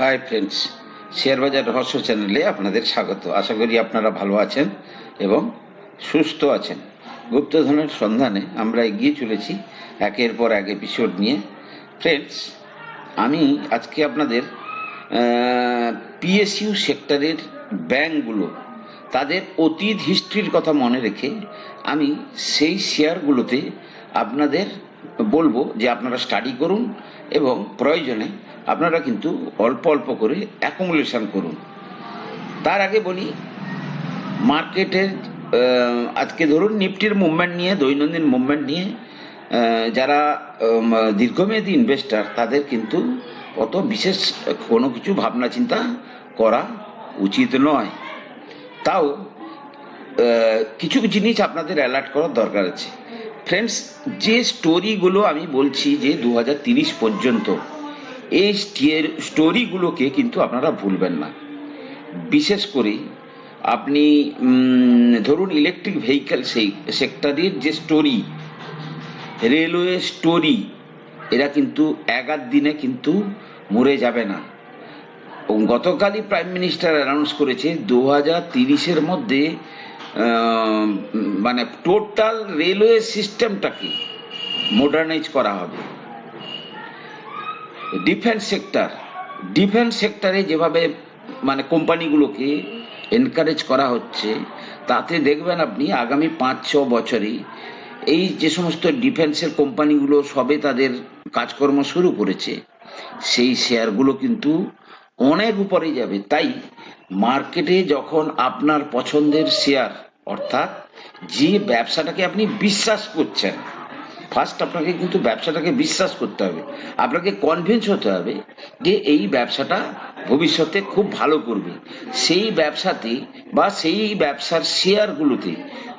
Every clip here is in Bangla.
হাই ফ্রেন্ডস শেয়ার বাজার রহস্য চ্যানেলে আপনাদের স্বাগত। আশা করি আপনারা ভালো আছেন এবং সুস্থ আছেন। গুপ্তধনের সন্ধানে আমরা এগিয়ে চলেছি একের পর এক এপিসোড নিয়ে। ফ্রেন্ডস আমি আজকে আপনাদের পিএসইউ সেক্টরের ব্যাংকগুলো, তাদের অতীত হিস্ট্রির কথা মনে রেখে আমি সেই শেয়ারগুলোতে আপনাদের বলব যে আপনারা স্টাডি করুন এবং প্রয়োজনে আপনারা কিন্তু অল্প অল্প করে অ্যাকুমুলেশন করুন। তার আগে বলি, মার্কেটের আজকে ধরুন নিফটির মুভমেন্ট নিয়ে, দৈনন্দিন মুভমেন্ট নিয়ে যারা দীর্ঘমেয়াদী ইনভেস্টার তাদের কিন্তু অত বিশেষ কোনো কিছু ভাবনা চিন্তা করা উচিত নয়। তাও কিছু জিনিস আপনাদের অ্যালার্ট করার দরকার আছে। ফ্রেন্ডস যে স্টোরিগুলো আমি বলছি যে দু পর্যন্ত এই স্টোরিগুলোকে কিন্তু আপনারা ভুলবেন না। বিশেষ করে আপনি ধরুন ইলেকট্রিক ভেহিক্যাল সেই সেক্টরের যে স্টোরি রেলওয়ে স্টোরি এরা কিন্তু আধ দিনে কিন্তু মরে যাবে না। গতকালই প্রাইম মিনিস্টার অ্যানাউন্স করেছে, দু হাজার তিরিশের মধ্যে মানে টোটাল রেলওয়ে সিস্টেমটাকে মডার্নাইজ করা হবে। ডিফেন্স সেক্টর ডিফেন্স সেক্টরে যেভাবে মানে কোম্পানিগুলোকে এনকারেজ করা হচ্ছে, তাতে দেখবেন আপনি আগামী পাঁচ, ছ বছরে এই যে সমস্ত ডিফেন্সের কোম্পানিগুলো সবে তাদের কাজকর্ম শুরু করেছে, সেই শেয়ারগুলো কিন্তু অনেক উপরে যাবে। তাই মার্কেটে যখন আপনার পছন্দের শেয়ার অর্থাৎ যে ব্যবসাটাকে আপনি বিশ্বাস করছেন ফার্স্ট আপনাকে কিন্তু ব্যবসাটাকে বিশ্বাস করতে হবে। আপনাকে কনভিন্স হতে হবে যে এই ব্যবসাটা ভবিষ্যতে খুব ভালো করবে। সেই ব্যবসাতে বা সেই ব্যবসার শেয়ারগুলোতে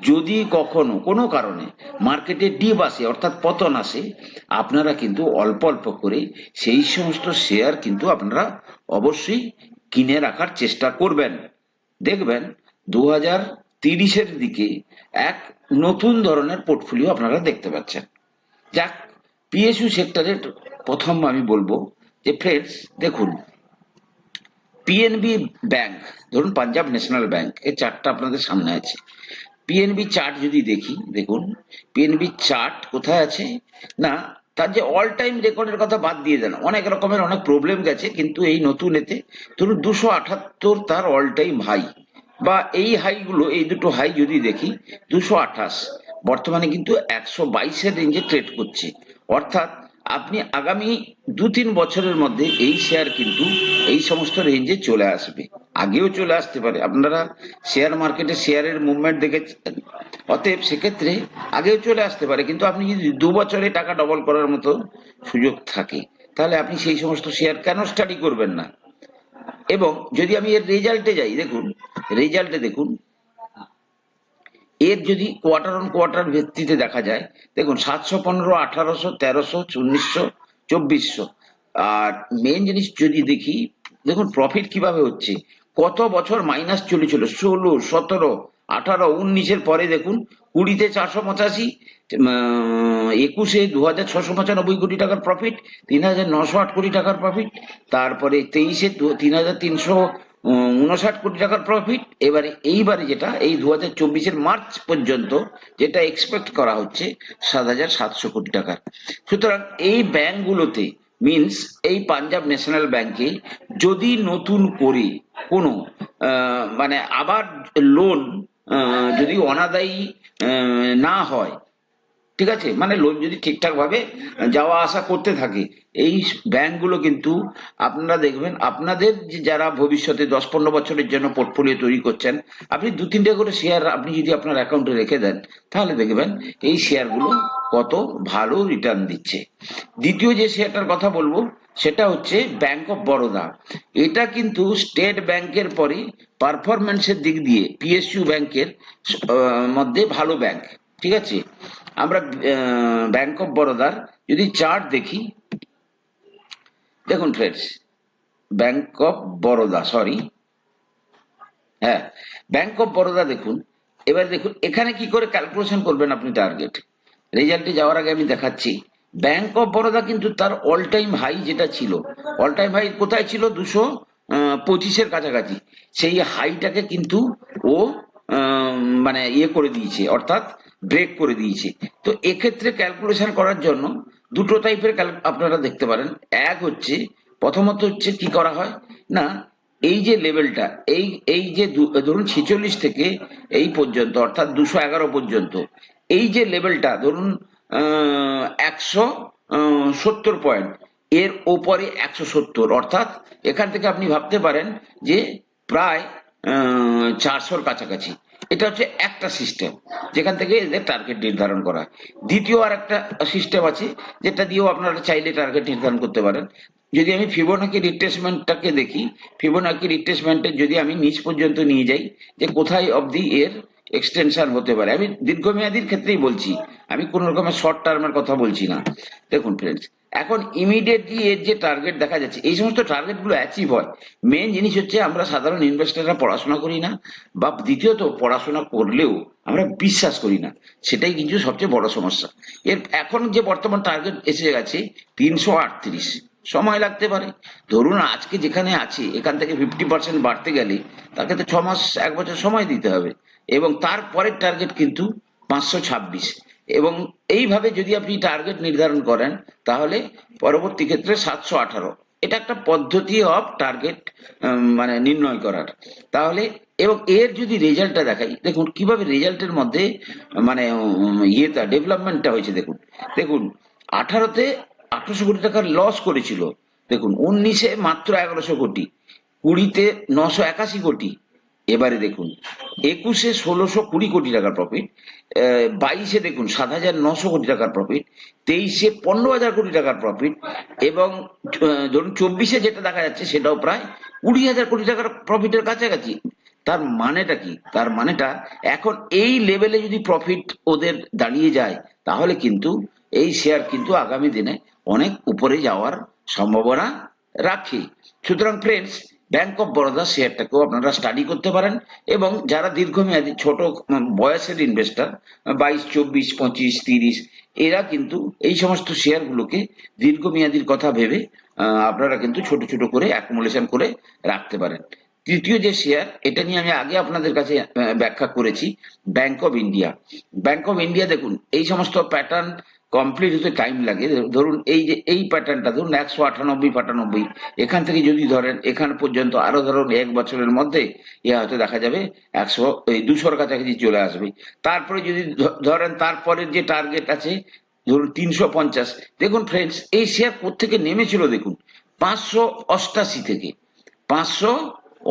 যদি কখনো, কোনো কারণে মার্কেটে ডিপ আসে, অর্থাৎ পতন আসে, আপনারা কিন্তু অল্প অল্প করে সেই সমস্ত শেয়ার কিন্তু আপনারা অবশ্যই কিনে রাখার চেষ্টা করবেন। দেখবেন দু হাজার তিরিশের দিকে এক নতুন ধরনের পোর্টফোলিও আপনারা দেখতে পাচ্ছেন। যাক পিএসইউ সেক্টরের প্রথম আমি বলব যে ফ্রেন্ডস দেখুন পিএনবি ব্যাংক ধরুন পাঞ্জাব ন্যাশনাল ব্যাংক এই চার্টটা আপনাদের সামনে আছে। পিএনবি চার্ট যদি দেখি, দেখুন পিএনবি চার্ট কোথায় আছে? না, তার যে অল টাইম রেকর্ডের কথা বাদ দিয়ে দেন, অনেক রকমের অনেক প্রবলেম গেছে, কিন্তু এই নতুন এতে, ধরুন দুশো আঠাত্তর তার অল টাইম হাই বা এই হাইগুলো এই দুটো হাই যদি দেখি, দুশো আঠাশ বর্তমানে কিন্তু একশো বাইশের রেঞ্জে ট্রেড করছে। অর্থাৎ আপনি আগামী দু তিন বছরের মধ্যে এই শেয়ার কিন্তু এই সমস্ত রেঞ্জে চলে আসবে। আগেও চলে আসতে পারে। আপনারা শেয়ার মার্কেটে শেয়ারের মুভমেন্ট দেখেছেন। অতএব সেক্ষেত্রে আগেও চলে আসতে পারে। কিন্তু আপনি যদি দু বছরে টাকা ডবল করার মতো সুযোগ থাকে, তাহলে আপনি সেই সমস্ত শেয়ার কেন স্টাডি করবেন না? এবং যদি আমি এর রেজাল্টে যাই, দেখুন রেজাল্টে দেখুন এর যদি কোয়ার্টার অন কোয়ার্টার ভিত্তিতে দেখা যায়, দেখুন সাতশো পনেরো, আঠারোশো, তেরোশো উনিশশো চব্বিশশো। আর মেন জিনিস যদি দেখি, দেখুন প্রফিট কীভাবে হচ্ছে? কত বছর মাইনাস চলেছিল? ষোলো, সতেরো, আঠারো, উনিশের পরে দেখুন কুড়িতে চারশো পঁচাশি একুশে দু হাজার ছশো পঁচানব্বই কোটি টাকার প্রফিট তিন হাজার নশো আট কোটি টাকার প্রফিট তারপরে তেইশে তিন হাজার তিনশো উনষাট কোটি টাকার প্রফিট এবারে এইবারে যেটা, এই দু হাজার চব্বিশের মার্চ পর্যন্ত যেটা এক্সপেক্ট করা হচ্ছে, সাত হাজার সাতশো কোটি টাকার। সুতরাং এই ব্যাংকগুলোতে মিন্স এই পাঞ্জাব ন্যাশনাল ব্যাংকে যদি নতুন করে কোনো মানে আবার লোন যদি অনাদায়ী না হয় ঠিক আছে? মানে লোন যদি ঠিকঠাক ভাবে যাওয়া আসা করতে থাকে, এই ব্যাংকগুলো কিন্তু আপনারা দেখবেন, আপনাদের যে যারা ভবিষ্যতে দশ পনেরো বছরের জন্য পোর্টফোলিও তৈরি করছেন, আপনি দু তিনটে করে শেয়ার আপনি যদি আপনার অ্যাকাউন্টে রেখে দেন, তাহলে দেখবেন এই শেয়ারগুলো কত ভালো রিটার্ন দিচ্ছে। দ্বিতীয় যে শেয়ারটার কথা বলব, সেটা হচ্ছে ব্যাংক অফ বরোদা এটা কিন্তু স্টেট ব্যাংকের পরে পারফরমেন্সের দিক দিয়ে পিএসইউ ব্যাংকের মধ্যে ভালো ব্যাংক ঠিক আছে? আমরা ব্যাংক অফ বরোদার যদি চার্ট দেখি, দেখুন friends bank of Baroda sorry হ্যাঁ ব্যাংক অফ বরোদা দেখুন, এবার দেখুন, এখানে কি করে ক্যালকুলেশন করবেন আপনি টার্গেট রেজাল্টে যাওয়ার আগে আমি দেখাচ্ছি ব্যাংক অফ বরোদা কিন্তু তার অল টাইম হাই যেটা ছিল অল টাইম হাই কোথায় ছিল? দুশো পঁচিশের কাছাকাছি। সেই হাইটাকে কিন্তু ও মানে ইয়ে করে দিয়েছে, অর্থাৎ ব্রেক করে দিয়েছে। তো এক্ষেত্রে ক্যালকুলেশন করার জন্য দুটো টাইপের আপনারা দেখতে পারেন। এক হচ্ছে, প্রথমত হচ্ছে কি করা হয়? না, এই যে লেভেলটা এই এই যে ধরুন ছেচল্লিশ থেকে এই পর্যন্ত, অর্থাৎ দুশো এগারো পর্যন্ত, এই যে লেভেলটা ধরুন একশো সত্তর পয়েন্ট এর ওপরে একশো সত্তর, অর্থাৎ এখান থেকে আপনি ভাবতে পারেন যে প্রায় চারশোর কাছাকাছি। এটা হচ্ছে একটা সিস্টেম যেখান থেকে এদের টার্গেট নির্ধারণ করা। দ্বিতীয় আর একটা সিস্টেম আছে, যেটা দিয়েও আপনারা চাইলে টার্গেট নির্ধারণ করতে পারেন। যদি আমি ফিবোনাকি রিট্রেসমেন্টটাকে দেখি ফিবোনাকি রিট্রেসমেন্টের যদি আমি নিচ পর্যন্ত নিয়ে যাই, যে কোথায় অবধি এর এক্সটেনশন হতে পারে। আমি দীর্ঘমেয়াদীর ক্ষেত্রেই বলছি, আমি কোন রকমের শর্ট টার্মের কথা বলছি না। দেখুন ফ্রেন্ডস এখন ইমিডিয়েটলি এর যে টার্গেট দেখা যাচ্ছে, এই সমস্ত টার্গেটগুলো অ্যাচিভ হয়। মেন জিনিস হচ্ছে আমরা সাধারণ ইনভেস্টররা পড়াশোনা করি না, বা দ্বিতীয়ত পড়াশোনা করলেও আমরা বিশ্বাস করি না। সেটাই কিন্তু সবচেয়ে বড় সমস্যা। এর এখন যে বর্তমান টার্গেট এসে গেছে, তিনশো আটত্রিশ। সময় লাগতে পারে। ধরুন আজকে যেখানে আছে, এখান থেকে ফিফটি পার্সেন্ট বাড়তে গেলে তাকে তো ছ মাস, এক বছর সময় দিতে হবে। এবং তারপরের টার্গেট কিন্তু পাঁচশো ছাব্বিশ। এবং এইভাবে যদি আপনি টার্গেট নির্ধারণ করেন, তাহলে পরবর্তী ক্ষেত্রে সাতশো আঠারো। এটা একটা পদ্ধতি অফ টার্গেট মানে নির্ণয় করার। তাহলে, এবং এর যদি রেজাল্টটা দেখাই, দেখুন কীভাবে রেজাল্টের মধ্যে মানে ইয়েটা ডেভেলপমেন্টটা হয়েছে, দেখুন। দেখুন, আঠারোতে আঠারোশো কোটি টাকার লস করেছিল। দেখুন, উনিশে মাত্র এগারোশো কোটি, কুড়িতে নশো একাশি কোটি এবারে দেখুন, একুশে ষোলোশো কুড়ি কোটি টাকার প্রফিট বাইশে দেখুন সাত হাজার নশো কোটি টাকার প্রফিট তেইশে পনেরো হাজার কোটি টাকার প্রফিট এবং ধরুন চব্বিশে যেটা দেখা যাচ্ছে সেটাও প্রায় কুড়ি হাজার কোটি টাকার প্রফিটের কাছাকাছি। তার মানেটা কি? তার মানেটা এখন এই লেভেলে যদি প্রফিট ওদের দাঁড়িয়ে যায়, তাহলে কিন্তু এই শেয়ার কিন্তু আগামী দিনে অনেক উপরে যাওয়ার সম্ভাবনা রাখে। সুতরাং ফ্রেন্ডস ব্যাংক অফ বরোদা শেয়ারটাকেও আপনারা স্টাডি করতে পারেন এবং যারা দীর্ঘমেয়াদী ছোট বয়সের ইনভেস্টর বাইশ, চব্বিশ, পঁচিশ, তিরিশ, এরা কিন্তু এই সমস্ত শেয়ারগুলোকে দীর্ঘমেয়াদীর কথা ভেবে আপনারা কিন্তু ছোট ছোট করে অ্যাকুমুলেশন করে রাখতে পারেন। তৃতীয় যে শেয়ার এটা নিয়ে আমি আগে আপনাদের কাছে ব্যাখ্যা করেছি bank of India bank of India দেখুন, এই সমস্ত প্যাটার্ন কমপ্লিট হতে টাইম লাগে। ধরুন এই যে, এই প্যাটার্নটা ধরুন একশো আটানব্বই ফাটানব্বই এখান থেকে যদি ধরেন, এখান পর্যন্ত আরও ধরুন এক বছরের মধ্যে ইয়ে হয়তো দেখা যাবে একশো, এই দুশোর কাছাকাছি চলে আসবে। তারপরে যদি ধরেন তারপরের যে টার্গেট আছে, ধরুন তিনশো পঞ্চাশ। দেখুন ফ্রেন্ডস এই শেয়ার কোথেকে নেমেছিল দেখুন? পাঁচশো অষ্টাশি থেকে। পাঁচশো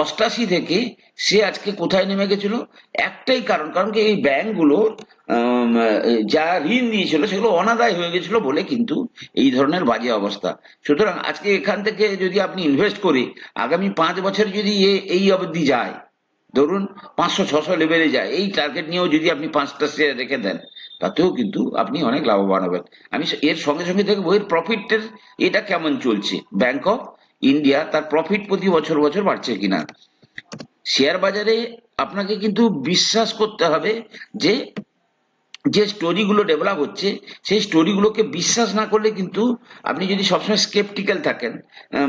অষ্টাশি থেকে সে আজকে কোথায় নেমে গেছিল? একটাই কারণ কারণ কি এই ব্যাংকগুলো যা ঋণ নিয়েছিল সেগুলো অনাদায় হয়ে গেছিল বলে কিন্তু এই ধরনের বাজে অবস্থা। সুতরাং আজকে এখান থেকে যদি আপনি ইনভেস্ট করে আগামী পাঁচ বছর যদি এই অবধি যায়, ধরুন পাঁচশো, ছশো লেভেলে যায়, এই টার্গেট নিয়েও যদি আপনি পাঁচটা শেয়ার রেখে দেন, তাতেও কিন্তু আপনি অনেক লাভবান হবেন। আমি এর সঙ্গে সঙ্গে দেখব, এর প্রফিটের এটা কেমন চলছে? ব্যাংক অফ ইন্ডিয়া তার প্রফিট প্রতি বছর বছর বাড়ছে কিনা? শেয়ার বাজারে আপনাকে কিন্তু বিশ্বাস করতে হবে যে যে স্টোরিগুলো ডেভেলপ হচ্ছে, সেই স্টোরিগুলোকে বিশ্বাস না করলে কিন্তু আপনি যদি সবসময় স্কেপটিক্যাল থাকেন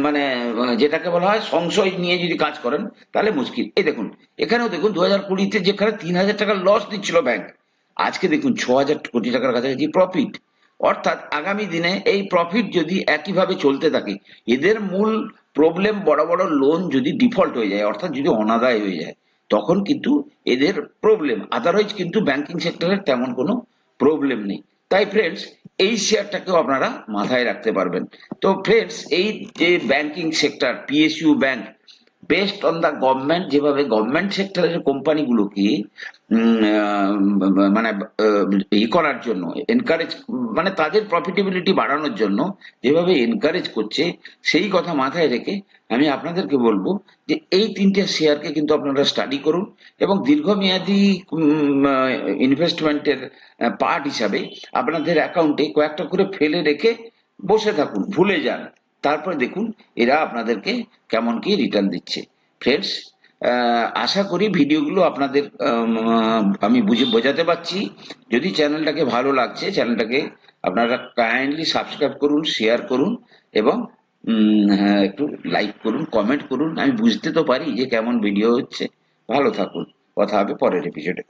মানে যেটাকে বলা হয় সংশয় নিয়ে যদি কাজ করেন, তাহলে মুশকিল। এই দেখুন, এখানেও দেখুন দু হাজার কুড়িতে যেখানে তিন হাজার টাকা লস দিচ্ছিল ব্যাংক আজকে দেখুন ছ হাজার কোটি টাকার কাছাকাছি প্রফিট অর্থাৎ আগামী দিনে এই প্রফিট যদি একইভাবে চলতে থাকে, এদের মূল প্রবলেম বড় বড় লোন যদি ডিফল্ট হয়ে যায়, অর্থাৎ যদি অনাদায় হয়ে যায়, তখন কিন্তু এদের প্রবলেম আদারওয়াইজ কিন্তু ব্যাংকিং সেক্টরের তেমন কোনো প্রবলেম নেই। তাই ফ্রেন্ডস এই শেয়ারটাকেও আপনারা মাথায় রাখতে পারবেন। তো ফ্রেন্ডস এই যে banking sector PSU bank based on the government যেভাবে গভর্নমেন্ট সেক্টরের কোম্পানিগুলোকে মানে ই করার জন্য এনকারেজ মানে তাদের প্রফিটেবিলিটি বাড়ানোর জন্য যেভাবে এনকারেজ করছে, সেই কথা মাথায় রেখে আমি আপনাদেরকে বলব যে এই তিনটে শেয়ারকে কিন্তু আপনারা স্টাডি করুন এবং দীর্ঘমেয়াদী ইনভেস্টমেন্টের পার্ট হিসাবে আপনাদের অ্যাকাউন্টে কয়েকটা করে ফেলে রেখে বসে থাকুন, ভুলে যান। তারপরে দেখুন এরা আপনাদেরকে কেমন কি রিটার্ন দিচ্ছে। ফ্রেন্ডস আশা করি ভিডিওগুলো আপনাদের আমি বুঝে বোঝাতে পারছি। যদি চ্যানেলটাকে ভালো লাগছে চ্যানেলটাকে আপনারা কাইন্ডলি সাবস্ক্রাইব করুন শেয়ার করুন এবং হ্যাঁ, একটু লাইক করুন কমেন্ট করুন। আমি বুঝতে তো পারি যে কেমন ভিডিও হচ্ছে। ভালো থাকুন। কথা হবে পরের এপিসোডে